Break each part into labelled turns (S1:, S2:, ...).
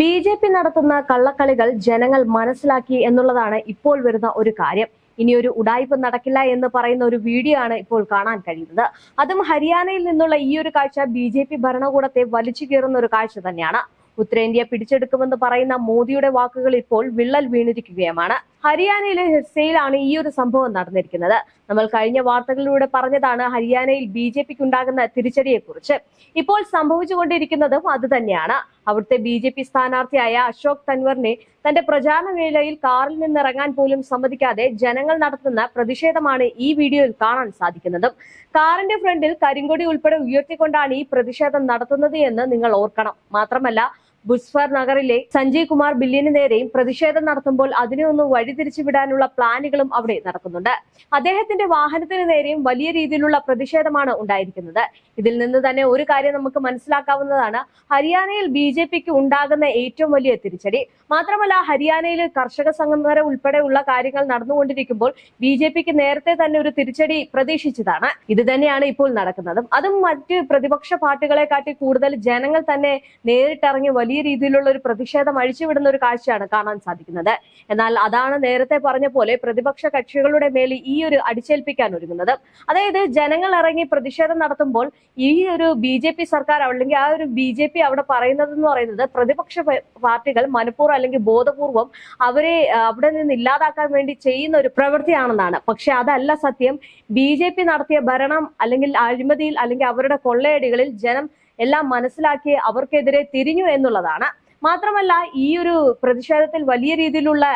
S1: B J P നടത്തുന്ന കള്ളക്കളികൾ ജനങ്ങൾ മനസ്സിലാക്കി എന്നുള്ളതാണ് ഇപ്പോൾ വരുന്ന ഒരു കാര്യം. ഇനിയൊരു ഉടായ്പ നടക്കില്ല എന്ന് പറയുന്ന ഒരു വീഡിയോ ആണ് ഇപ്പോൾ കാണാൻ കഴിയുന്നത്. അതും ഹരിയാനയിൽ നിന്നുള്ള ഈ ഒരു കാഴ്ച ബി ജെ പി ഭരണകൂടത്തെ വലിച്ചു കീറുന്ന ഒരു കാഴ്ച തന്നെയാണ്. ഉത്തരേന്ത്യ പിടിച്ചെടുക്കുമെന്ന് പറയുന്ന മോദിയുടെ വാക്കുകൾ ഇപ്പോൾ വിള്ളൽ വീണിരിക്കുകയുമാണ്. ഹരിയാനയിലെ ഹിർസയിലാണ് ഈ ഒരു സംഭവം നടന്നിരിക്കുന്നത്. നമ്മൾ കഴിഞ്ഞ വാർത്തകളിലൂടെ പറഞ്ഞതാണ് ഹരിയാനയിൽ ബി ജെ പിക്ക് ഉണ്ടാകുന്ന തിരിച്ചടിയെക്കുറിച്ച്. ഇപ്പോൾ സംഭവിച്ചുകൊണ്ടിരിക്കുന്നതും അത് തന്നെയാണ്. അവിടുത്തെ ബി ജെ പി സ്ഥാനാർത്ഥിയായ അശോക് തൻവറിനെ തന്റെ പ്രചാരണ വേളയിൽ കാറിൽ നിന്നിറങ്ങാൻ പോലും സമ്മതിക്കാതെ ജനങ്ങൾ നടത്തുന്ന പ്രതിഷേധമാണ് ഈ വീഡിയോയിൽ കാണാൻ സാധിക്കുന്നത്. കാറിന്റെ ഫ്രണ്ടിൽ കരിങ്കൊടി ഉൾപ്പെടെ ഉയർത്തിക്കൊണ്ടാണ് ഈ പ്രതിഷേധം നടത്തുന്നത് എന്ന് നിങ്ങൾ ഓർക്കണം. മാത്രമല്ല ബുസ്ഫർ നഗറിലെ സഞ്ജയ് കുമാർ ബില്ലിന് നേരെയും പ്രതിഷേധം നടത്തുമ്പോൾ അതിനെ ഒന്ന് വഴിതിരിച്ചു വിടാനുള്ള പ്ലാനുകളും അവിടെ നടക്കുന്നുണ്ട്. അദ്ദേഹത്തിന്റെ വാഹനത്തിന് നേരെയും വലിയ രീതിയിലുള്ള പ്രതിഷേധമാണ് ഉണ്ടായിരിക്കുന്നത്. ഇതിൽ നിന്ന് തന്നെ ഒരു കാര്യം നമുക്ക് മനസ്സിലാക്കാവുന്നതാണ്. ഹരിയാനയിൽ ബി ജെ പിക്ക് ഉണ്ടാകുന്ന ഏറ്റവും വലിയ തിരിച്ചടി. മാത്രമല്ല ഹരിയാനയിൽ കർഷക സംഘം ഉൾപ്പെടെയുള്ള കാര്യങ്ങൾ നടന്നുകൊണ്ടിരിക്കുമ്പോൾ ബി ജെ പിക്ക് നേരത്തെ തന്നെ ഒരു തിരിച്ചടി പ്രതീക്ഷിച്ചതാണ്. ഇത് തന്നെയാണ് ഇപ്പോൾ നടക്കുന്നതും. അതും മറ്റ് പ്രതിപക്ഷ പാർട്ടികളെ കാട്ടി കൂടുതൽ ജനങ്ങൾ തന്നെ നേരിട്ടിറങ്ങി വലിയ രീതിയിലുള്ള ഒരു പ്രതിഷേധം അഴിച്ചുവിടുന്ന ഒരു കാഴ്ചയാണ് കാണാൻ സാധിക്കുന്നത്. എന്നാൽ അതാണ് നേരത്തെ പറഞ്ഞ പോലെ പ്രതിപക്ഷ കക്ഷികളുടെ മേൽ ഈ ഒരു അടിച്ചേൽപ്പിക്കാൻ ഒരുങ്ങുന്നത്. അതായത് ജനങ്ങൾ ഇറങ്ങി പ്രതിഷേധം നടത്തുമ്പോൾ ഈ ഒരു ബി ജെ പി സർക്കാർ അല്ലെങ്കിൽ ആ ഒരു ബി ജെ പി അവിടെ പറയുന്നത് എന്ന് പറയുന്നത് പ്രതിപക്ഷ പാർട്ടികൾ മനഃപൂർവം അല്ലെങ്കിൽ ബോധപൂർവം അവരെ അവിടെ നിന്ന് ഇല്ലാതാക്കാൻ വേണ്ടി ചെയ്യുന്ന ഒരു പ്രവൃത്തിയാണെന്നാണ്. പക്ഷെ അതല്ല സത്യം. ബി നടത്തിയ ഭരണം അല്ലെങ്കിൽ അഴിമതിയിൽ അല്ലെങ്കിൽ അവരുടെ കൊള്ളയടികളിൽ ജനം എല്ലാം മനസ്സിലാക്കി അവർക്കെതിരെ തിരിഞ്ഞു എന്നുള്ളതാണ്. മാത്രമല്ല ഈ ഒരു പ്രതിഷേധത്തിൽ വലിയ രീതിയിലുള്ള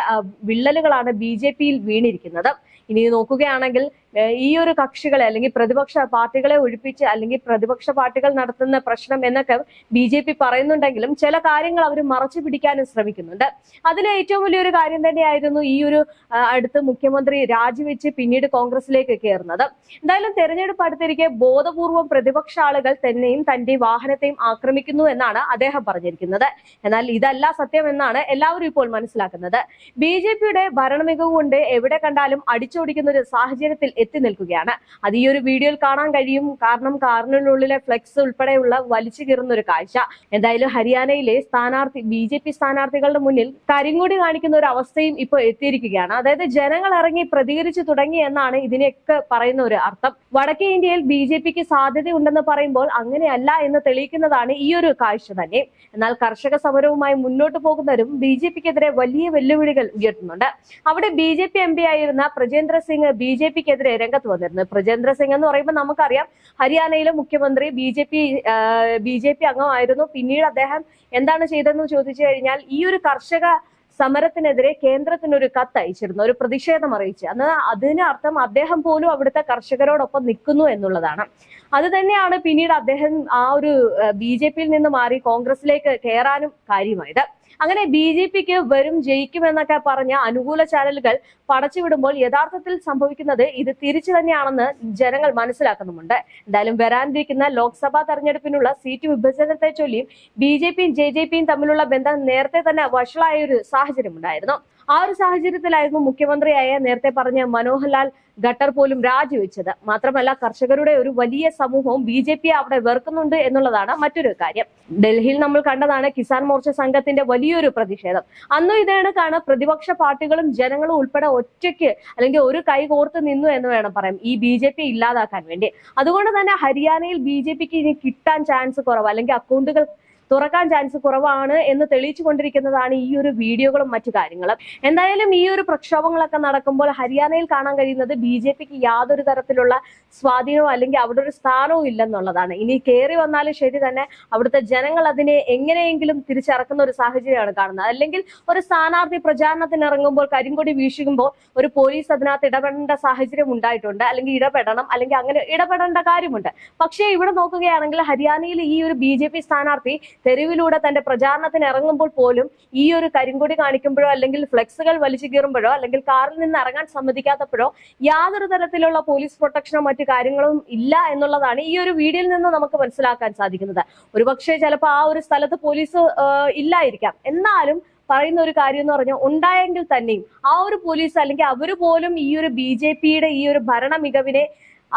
S1: വിള്ളലുകളാണ് ബി ജെ പിയിൽ വീണിരിക്കുന്നത്. ഇനി നോക്കുകയാണെങ്കിൽ ഈ ഒരു കക്ഷികളെ അല്ലെങ്കിൽ പ്രതിപക്ഷ പാർട്ടികളെ ഒഴിപ്പിച്ച് അല്ലെങ്കിൽ പ്രതിപക്ഷ പാർട്ടികൾ നടത്തുന്ന പ്രശ്നം എന്നൊക്കെ ബി ജെ പി പറയുന്നുണ്ടെങ്കിലും ചില കാര്യങ്ങൾ അവർ മറച്ചു പിടിക്കാനും ശ്രമിക്കുന്നുണ്ട്. അതിൽ ഏറ്റവും വലിയൊരു കാര്യം തന്നെയായിരുന്നു ഈ ഒരു അടുത്ത് മുഖ്യമന്ത്രി രാജിവെച്ച് പിന്നീട് കോൺഗ്രസിലേക്ക് കയറുന്നത്. എന്തായാലും തെരഞ്ഞെടുപ്പ് അടുത്തിരിക്കെ ബോധപൂർവം പ്രതിപക്ഷ ആളുകൾ തന്നെയും തന്റെ വാഹനത്തെയും ആക്രമിക്കുന്നു എന്നാണ് അദ്ദേഹം പറഞ്ഞിരിക്കുന്നത്. എന്നാൽ ഇതല്ല സത്യം എന്നാണ് എല്ലാവരും ഇപ്പോൾ മനസ്സിലാക്കുന്നത്. ബി ജെ പിയുടെ ഭരണമികവ് കൊണ്ട് എവിടെ കണ്ടാലും അടിച്ചോടിക്കുന്ന ഒരു സാഹചര്യത്തിൽ എത്തി നിൽക്കുകയാണ്. അത് ഈ ഒരു വീഡിയോയിൽ കാണാൻ കഴിയും. കാരണം കാറിനുള്ളിലെ ഫ്ലെക്സ് ഉൾപ്പെടെയുള്ള വലിച്ചു കീറുന്ന ഒരു കാഴ്ച. എന്തായാലും ഹരിയാനയിലെ സ്ഥാനാർത്ഥി ബി ജെ പി സ്ഥാനാർത്ഥികളുടെ മുന്നിൽ കരിങ്കൊടി കാണിക്കുന്ന ഒരു അവസ്ഥയും ഇപ്പോൾ എത്തിയിരിക്കുകയാണ്. അതായത് ജനങ്ങൾ ഇറങ്ങി പ്രതികരിച്ചു തുടങ്ങി എന്നാണ് ഇതിനെയൊക്കെ പറയുന്ന ഒരു അർത്ഥം. വടക്കേ ഇന്ത്യയിൽ ബി ജെ പിക്ക് സാധ്യതയുണ്ടെന്ന് പറയുമ്പോൾ അങ്ങനെയല്ല എന്ന് തെളിയിക്കുന്നതാണ് ഈ ഒരു കാഴ്ച തന്നെ. എന്നാൽ കർഷക സമരവുമായി മുന്നോട്ട് പോകുന്നവരും ബി ജെ പിക്കെതിരെ വലിയ വെല്ലുവിളികൾ ഉയർത്തുന്നുണ്ട്. അവിടെ B J P M P ആയിരുന്ന പ്രജേന്ദ്ര സിംഗ് ബി ജെ പിക്കെതിരെ രംഗത്ത് വന്നിരുന്നത് പ്രജേന്ദ്ര സിംഗ് എന്ന് പറയുമ്പോൾ നമുക്കറിയാം ഹരിയാനയിലെ മുഖ്യമന്ത്രി B J P B J P അംഗമായിരുന്നു. പിന്നീട് അദ്ദേഹം എന്താണ് ചെയ്തതെന്ന് ചോദിച്ചു കഴിഞ്ഞാൽ ഈ ഒരു കർഷക സമരത്തിനെതിരെ കേന്ദ്രത്തിന് ഒരു കത്ത് അയച്ചിരുന്നു. ഒരു പ്രതിഷേധം അറിയിച്ചു. അന്ന് അതിനർത്ഥം അദ്ദേഹം പോലും അവിടുത്തെ കർഷകരോടൊപ്പം നിൽക്കുന്നു എന്നുള്ളതാണ്. അത് തന്നെയാണ് പിന്നീട് അദ്ദേഹം ആ ഒരു ബി ജെ പിയിൽ നിന്ന് മാറി കോൺഗ്രസിലേക്ക് കയറാനും കാര്യമായത്. അങ്ങനെ ബി ജെ പിക്ക് വരും ജയിക്കുമെന്നൊക്കെ പറഞ്ഞ അനുകൂല ചാനലുകൾ പടച്ചുവിടുമ്പോൾ യഥാർത്ഥത്തിൽ സംഭവിക്കുന്നത് ഇത് തിരിച്ചു തന്നെയാണെന്ന് ജനങ്ങൾ മനസ്സിലാക്കുന്നുമുണ്ട്. എന്തായാലും വരാനിരിക്കുന്ന ലോക്സഭാ തെരഞ്ഞെടുപ്പിനുള്ള സീറ്റ് വിഭജനത്തെ ചൊല്ലിയും ബി ജെ പിയും ജെ ജെ പിയും തമ്മിലുള്ള ബന്ധം നേരത്തെ തന്നെ വഷളായ ഒരു സാഹചര്യം ഉണ്ടായിരുന്നു ആ ഒരു സാഹചര്യത്തിലായിരുന്നു മുഖ്യമന്ത്രിയായ നേരത്തെ പറഞ്ഞ മനോഹർലാൽ ഖട്ടർ പോലും രാജിവെച്ചത്. മാത്രമല്ല കർഷകരുടെ ഒരു വലിയ സമൂഹവും ബി ജെ പി അവിടെ വെറുക്കുന്നുണ്ട് എന്നുള്ളതാണ് മറ്റൊരു കാര്യം. ഡൽഹിയിൽ നമ്മൾ കണ്ടതാണ് കിസാൻ മോർച്ച സംഘത്തിന്റെ വലിയൊരു പ്രതിഷേധം. അന്നും ഇതേണക്കാണ് പ്രതിപക്ഷ പാർട്ടികളും ജനങ്ങളും ഉൾപ്പെടെ ഒറ്റയ്ക്ക് അല്ലെങ്കിൽ ഒരു കൈ കോർത്ത് നിന്നു എന്ന് വേണം പറയാം ഈ ബി ജെ പി ഇല്ലാതാക്കാൻ വേണ്ടി. അതുകൊണ്ട് തന്നെ ഹരിയാനയിൽ ബി ജെ പിക്ക് ഇനി കിട്ടാൻ ചാൻസ് കുറവ് അല്ലെങ്കിൽ അക്കൗണ്ടുകൾ തുറക്കാൻ ചാൻസ് കുറവാണ് എന്ന് തെളിയിച്ചു കൊണ്ടിരിക്കുന്നതാണ് ഈ ഒരു വീഡിയോകളും മറ്റു കാര്യങ്ങളും. എന്തായാലും ഈ ഒരു പ്രക്ഷോഭങ്ങളൊക്കെ നടക്കുമ്പോൾ ഹരിയാനയിൽ കാണാൻ കഴിയുന്നത് ബി ജെ പിക്ക് യാതൊരു തരത്തിലുള്ള സ്വാധീനവും അല്ലെങ്കിൽ അവിടെ ഒരു സ്ഥാനവും ഇല്ലെന്നുള്ളതാണ്. ഇനി കയറി വന്നാലും ശരി തന്നെ അവിടുത്തെ ജനങ്ങൾ അതിനെ എങ്ങനെയെങ്കിലും തിരിച്ചറക്കുന്ന ഒരു സാഹചര്യമാണ് കാണുന്നത്. അല്ലെങ്കിൽ ഒരു സ്ഥാനാർത്ഥി പ്രചാരണത്തിന് ഇറങ്ങുമ്പോൾ കരിങ്കൊടി വീശുമ്പോൾ ഒരു പോലീസ് അതിനകത്ത് ഇടപെടേണ്ട സാഹചര്യം ഉണ്ടായിട്ടുണ്ട്. അല്ലെങ്കിൽ ഇടപെടണം അല്ലെങ്കിൽ അങ്ങനെ ഇടപെടേണ്ട കാര്യമുണ്ട്. പക്ഷേ ഇവിടെ നോക്കുകയാണെങ്കിൽ ഹരിയാനയിൽ ഈ ഒരു ബി ജെ പി സ്ഥാനാർത്ഥി തെരുവിലൂടെ തന്റെ പ്രചാരണത്തിന് ഇറങ്ങുമ്പോൾ പോലും ഈ ഒരു കരിങ്കൊടി കാണിക്കുമ്പോഴോ അല്ലെങ്കിൽ ഫ്ലെക്സുകൾ വലിച്ചു കീറുമ്പോഴോ അല്ലെങ്കിൽ കാറിൽ നിന്ന് ഇറങ്ങാൻ സമ്മതിക്കാത്തപ്പോഴോ യാതൊരു തരത്തിലുള്ള പോലീസ് പ്രൊട്ടക്ഷനോ മറ്റു കാര്യങ്ങളും ഇല്ല എന്നുള്ളതാണ് ഈ ഒരു വീഡിയോയിൽ നിന്ന് നമുക്ക് മനസ്സിലാക്കാൻ സാധിക്കുന്നത്. ഒരുപക്ഷെ ചിലപ്പോൾ ആ ഒരു സ്ഥലത്ത് പോലീസ് ഇല്ലായിരിക്കാം. എന്നാലും പറയുന്ന ഒരു കാര്യം എന്ന് പറഞ്ഞാൽ ഉണ്ടായെങ്കിൽ തന്നെയും ആ ഒരു പോലീസ് അല്ലെങ്കിൽ അവർ പോലും ഈ ഒരു ബി ജെ പിയുടെ ഈ ഒരു ഭരണ മികവിനെ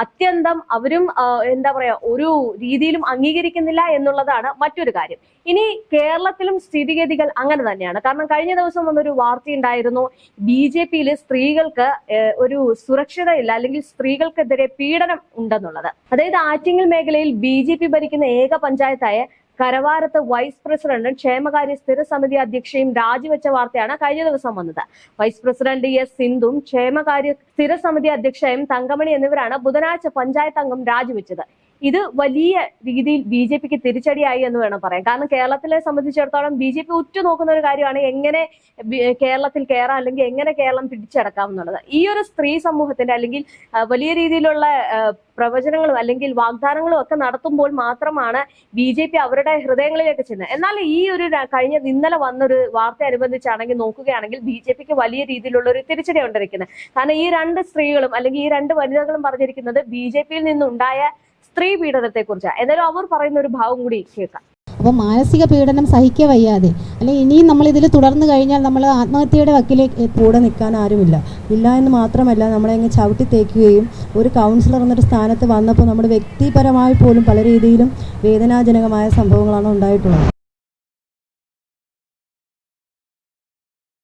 S1: അത്യന്തം അവരും എന്താ പറയാ ഒരു രീതിയിലും അംഗീകരിക്കുന്നില്ല എന്നുള്ളതാണ് മറ്റൊരു കാര്യം. ഇനി കേരളത്തിലും സ്ഥിതിഗതികൾ അങ്ങനെ തന്നെയാണ്. കാരണം കഴിഞ്ഞ ദിവസം വന്നൊരു വാർത്തയുണ്ടായിരുന്നു ബി ജെ പിയിൽ സ്ത്രീകൾക്ക് ഒരു സുരക്ഷിതയില്ല അല്ലെങ്കിൽ സ്ത്രീകൾക്കെതിരെ പീഡനം ഉണ്ടെന്നുള്ളത്. അതായത് ആറ്റിങ്ങൽ മേഖലയിൽ ബി ഭരിക്കുന്ന ഏക പഞ്ചായത്തായ കരവാരത്ത് വൈസ് പ്രസിഡന്റും ക്ഷേമകാര്യ സ്ഥിരസമിതി അധ്യക്ഷയും രാജിവെച്ച വാർത്തയാണ് കഴിഞ്ഞ ദിവസം വന്നത്. വൈസ് പ്രസിഡന്റ് എസ് സിന്ധും ക്ഷേമകാര്യ സ്ഥിരസമിതി അധ്യക്ഷയും തങ്കമണി എന്നിവരാണ് ബുധനാഴ്ച പഞ്ചായത്ത് അംഗം രാജിവെച്ചത്. ഇത് വലിയ രീതിയിൽ ബി ജെ പിക്ക് തിരിച്ചടിയായി എന്ന് വേണം പറയാം കാരണം കേരളത്തിലെ സംബന്ധിച്ചിടത്തോളം ബി ജെ പി ഉറ്റുനോക്കുന്ന ഒരു കാര്യമാണ് എങ്ങനെ കേരളത്തിൽ കയറാം അല്ലെങ്കിൽ എങ്ങനെ കേരളം പിടിച്ചടക്കാം എന്നുള്ളത്. ഈ ഒരു സ്ത്രീ സമൂഹത്തിന്റെ അല്ലെങ്കിൽ വലിയ രീതിയിലുള്ള പ്രവചനങ്ങളും അല്ലെങ്കിൽ വാഗ്ദാനങ്ങളും ഒക്കെ നടത്തുമ്പോൾ മാത്രമാണ് ബി ജെ പി അവരുടെ ഹൃദയങ്ങളിലേക്ക് ചെന്നത് എന്നാൽ ഈ ഒരു കഴിഞ്ഞ ഇന്നലെ വന്നൊരു വാർത്ത അനുബന്ധിച്ചാണെങ്കിൽ നോക്കുകയാണെങ്കിൽ ബി ജെ പിക്ക് വലിയ രീതിയിലുള്ള ഒരു തിരിച്ചടി ഉണ്ടായിരിക്കുന്നത് കാരണം ഈ രണ്ട് സ്ത്രീകളും അല്ലെങ്കിൽ ഈ രണ്ട് വനിതകളും പറഞ്ഞിരിക്കുന്നത് ബി ജെ പിയിൽ നിന്നുണ്ടായ സ്ത്രീ കുറിച്ചാണ് എന്നാലും അവർ പറയുന്ന ഒരു ഭാവം കൂടി കേൾക്കാം.
S2: അപ്പോൾ മാനസിക പീഡനം സഹിക്കുക വയ്യാതെ അല്ലെങ്കിൽ ഇനിയും നമ്മൾ ഇതിൽ തുടർന്നു കഴിഞ്ഞാൽ നമ്മൾ ആത്മഹത്യയുടെ വക്കിലേക്ക്
S3: കൂടെ നിൽക്കാൻ ആരുമില്ല. ഇല്ല എന്ന് മാത്രമല്ല നമ്മളെ അങ്ങ് ചവിട്ടി തേക്കുകയും ഒരു കൗൺസിലർ എന്നൊരു സ്ഥാനത്ത് വന്നപ്പോൾ നമ്മുടെ വ്യക്തിപരമായി പോലും പല രീതിയിലും വേദനാജനകമായ സംഭവങ്ങളാണ് ഉണ്ടായിട്ടുള്ളത്.